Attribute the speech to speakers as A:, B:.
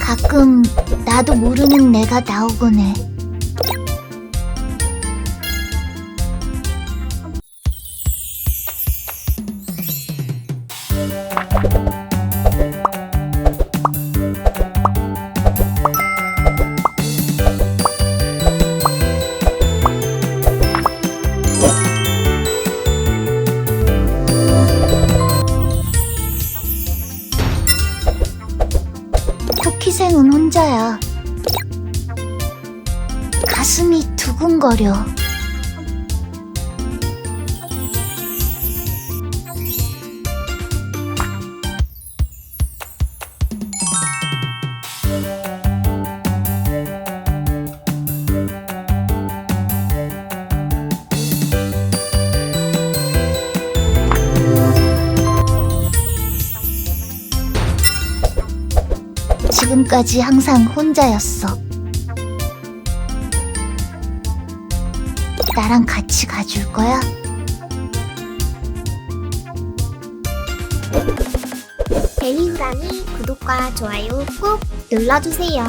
A: 가끔 나도 모르는 내가 나오곤 해. 쿠키생은 혼자야. 가슴이 두근거려. 지금까지 항상 혼자였어. 나랑 같이 가줄 거야?
B: 라미, 구독과 좋아요 꼭 눌러주세요.